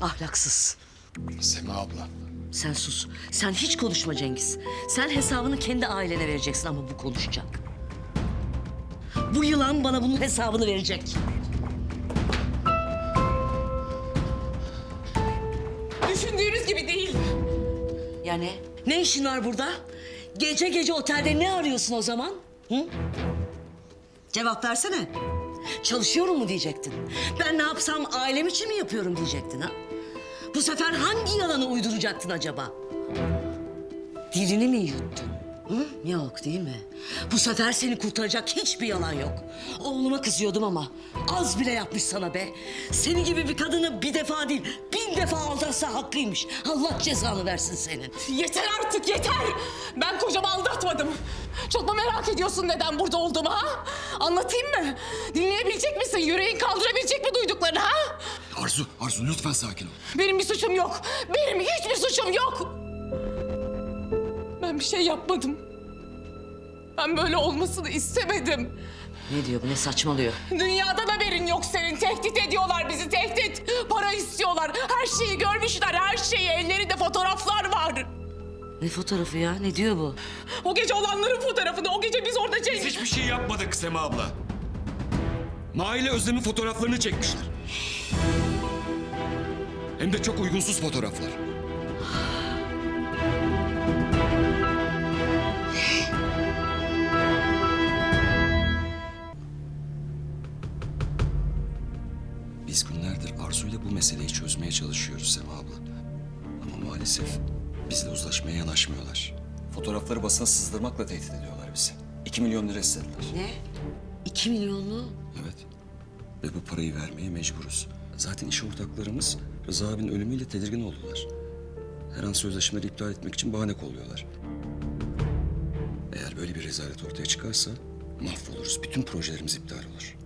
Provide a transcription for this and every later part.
Ahlaksız. Sema abla. Sen sus. Sen hiç konuşma Cengiz. Sen hesabını kendi ailene vereceksin ama bu konuşacak. Bu yılan bana bunun hesabını verecek. Düşündüğünüz gibi değil. Yani ne işin var burada? Gece gece otelde ne arıyorsun o zaman? Hı? Cevap versene. Çalışıyorum mu diyecektin? Ben ne yapsam ailem için mi yapıyorum diyecektin ha? Bu sefer hangi yalanı uyduracaktın acaba? Dilini mi yuttun? Hı? Yok değil mi? Bu sefer seni kurtaracak hiçbir yalan yok. Oğluma kızıyordum ama az bile yapmış sana be. Seni gibi bir kadını bir defa değil bin defa aldatsa hakkıymış. Allah cezanı versin senin. Yeter artık yeter. Ben kocamı aldatmadım. Çok mu merak ediyorsun neden burada olduğumu ha? Anlatayım mı? Dinleyebilecek misin? Yüreğin kaldırabilecek mi duyduklarını ha? Arzu, Arzu lütfen sakin ol. Benim bir suçum yok. Benim hiçbir suçum yok. Ben bir şey yapmadım. Ben böyle olmasını istemedim. Ne diyor bu ne saçmalıyor? Dünyadan haberin yok senin. Tehdit ediyorlar bizi tehdit. Para istiyorlar. Her şeyi görmüşler her şeyi. Ellerinde fotoğraflar var. Ne fotoğrafı ya ne diyor bu? O gece olanların fotoğrafını. O gece biz orada Cengiz... Hiçbir şey yapmadık Sema abla. Nail'e Özlem'in fotoğraflarını çekmişler. Hem de çok uygunsuz fotoğraflar. Biz günlerdir Arzu'yla bu meseleyi çözmeye çalışıyoruz Sema abla. Ama maalesef bizle uzlaşmaya yanaşmıyorlar. Fotoğrafları basına sızdırmakla tehdit ediyorlar bizi. İki milyon lira istediler. Ne? İki milyonlu? Evet. Ve bu parayı vermeye mecburuz. Zaten iş ortaklarımız Rıza abinin ölümüyle tedirgin oldular. Her an sözleşmeleri iptal etmek için bahane kolluyorlar. Eğer böyle bir rezalet ortaya çıkarsa mahvoluruz. Bütün projelerimiz iptal olur.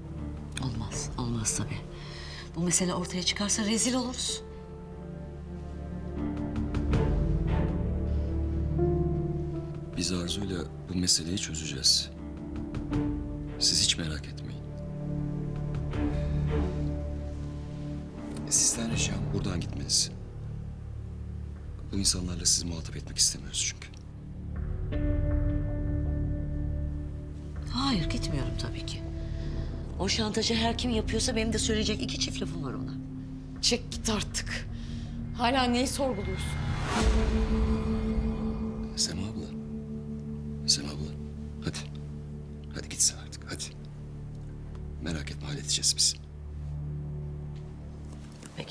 Olmaz, olmaz tabii. Bu mesele ortaya çıkarsa rezil oluruz. Biz Arzu'yla bu meseleyi çözeceğiz. Siz hiç merak etmeyin. Sizden ricam buradan gitmeniz. Bu insanlarla sizi muhatap etmek istemiyoruz çünkü. Hayır, gitmiyorum tabii ki. O şantajı her kim yapıyorsa benim de söyleyecek iki çift lafım var ona. Çek git artık. Hala neyi sorguluyorsun? Sema abla. Sema abla. Hadi. Hadi gitsin artık hadi. Merak etme halledeceğiz biz.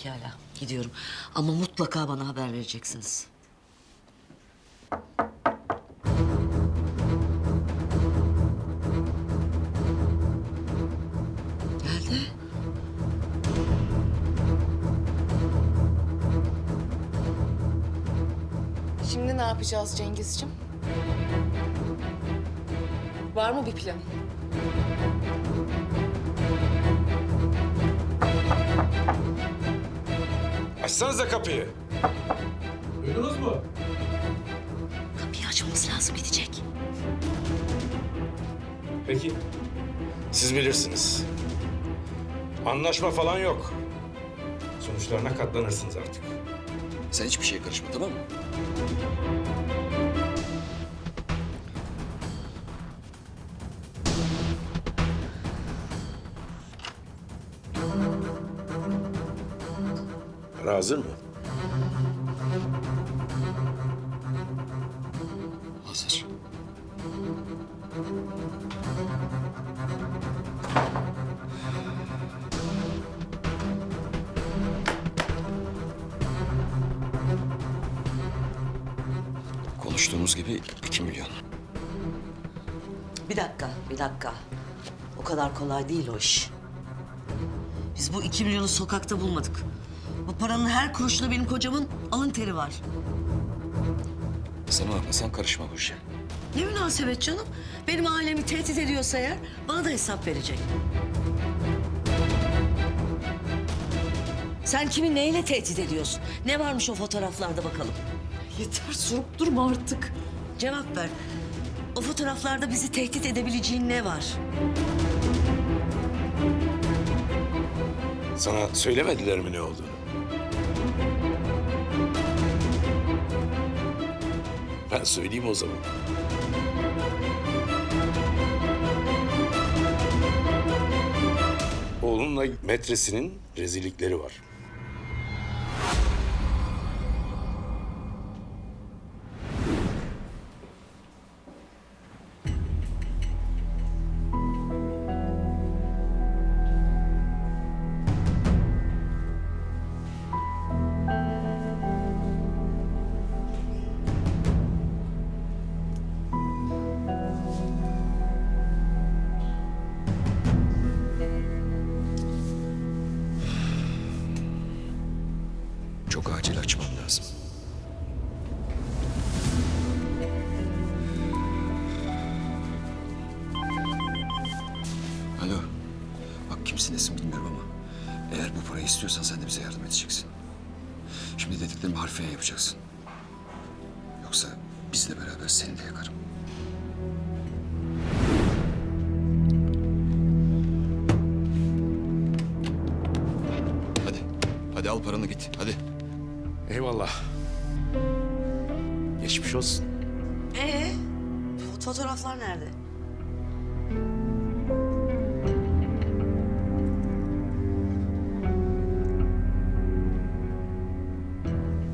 Pekala, gidiyorum. Ama mutlaka bana haber vereceksiniz. Geldi. Şimdi ne yapacağız Cengizciğim? Var mı bir plan? Açsanıza kapıyı. Duydunuz mu? Kapıyı açmamız lazım, gidecek. Peki. Siz bilirsiniz. Anlaşma falan yok. Sonuçlarına katlanırsınız artık. Sen hiçbir şeye karışma tamam mı? Para hazır mı? Hazır. Konuştuğumuz gibi iki milyon. Bir dakika, bir dakika. O kadar kolay değil o iş. Biz bu iki milyonu sokakta bulmadık. Bu paranın her kuruşunda benim kocamın alın teri var. Sema abla sen karışma bu işe. Ne münasebet canım? Benim ailemi tehdit ediyorsa eğer bana da hesap verecek. Sen kimi neyle tehdit ediyorsun? Ne varmış o fotoğraflarda bakalım? Yeter sorup durma artık. Cevap ver. O fotoğraflarda bizi tehdit edebileceğin ne var? Sana söylemediler mi ne olduğunu? Ben söyleyeyim o zaman. Oğlunla metresinin rezillikleri var. Çok acil açmam lazım. Alo. Bak kimsin nesin bilmiyorum ama eğer bu parayı istiyorsan sen de bize yardım edeceksin. Şimdi dediklerimi harfiyen yapacaksın. Yoksa bizle beraber seni de yakarım. Hadi. Hadi al paranı git. Hadi. Eyvallah. Geçmiş olsun. Ee, fotoğraflar nerede?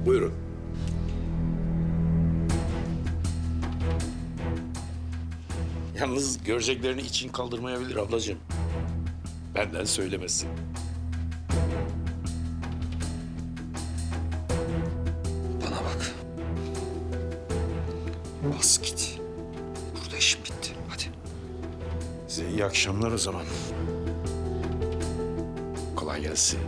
Buyurun. Yalnız göreceklerini için kaldırmayabilir ablacığım. Benden söylemesi. Bas git. Burada işim bitti. Hadi. Size iyi akşamlar o zaman. Kolay gelsin.